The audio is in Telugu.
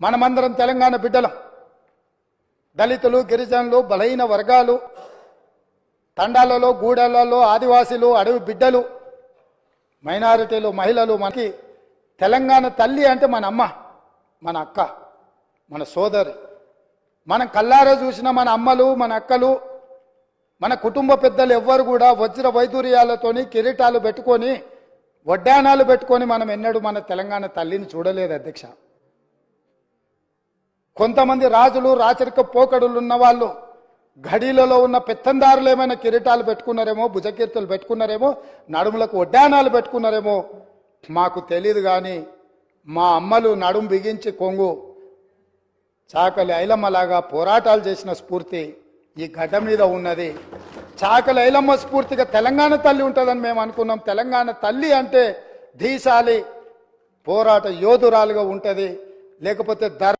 మనమందరం తెలంగాణ బిడ్డలం. దళితులు గిరిజనులు బలహీన వర్గాలు తండాలలో గూడెలలో ఆదివాసీలు అడవి బిడ్డలు మైనారిటీలు మహిళలు మనకి తెలంగాణ తల్లి అంటే మన అమ్మ మన అక్క మన సోదరి. మనం కల్లారా చూసిన మన అమ్మలు మన అక్కలు మన కుటుంబ పెద్దలు ఎవ్వరు కూడా వజ్ర వైదూర్యాలతోని కిరీటాలు పెట్టుకొని వడ్డానాలు పెట్టుకొని మనం ఎన్నడూ మన తెలంగాణ తల్లిని చూడలేదు అధ్యక్ష. కొంతమంది రాజులు రాచరిక పోకడులు ఉన్న వాళ్ళు ఘడీలలో ఉన్న పెత్తందారులు ఏమైనా కిరీటాలు పెట్టుకున్నారేమో భుజకీర్తులు పెట్టుకున్నారేమో నడుములకు వడ్డానాలు పెట్టుకున్నారేమో మాకు తెలియదు కానీ మా అమ్మలు నడుము బిగించి కొంగు చాకలి ఐలమ్మలాగా పోరాటాలు చేసిన స్ఫూర్తి ఈ గడ్డ మీద ఉన్నది. చాకలి ఐలమ్మ స్ఫూర్తిగా తెలంగాణ తల్లి ఉంటుందని మేము అనుకున్నాం. తెలంగాణ తల్లి అంటే ధీశాలి పోరాట యోధురాలుగా ఉంటుంది. లేకపోతే ధర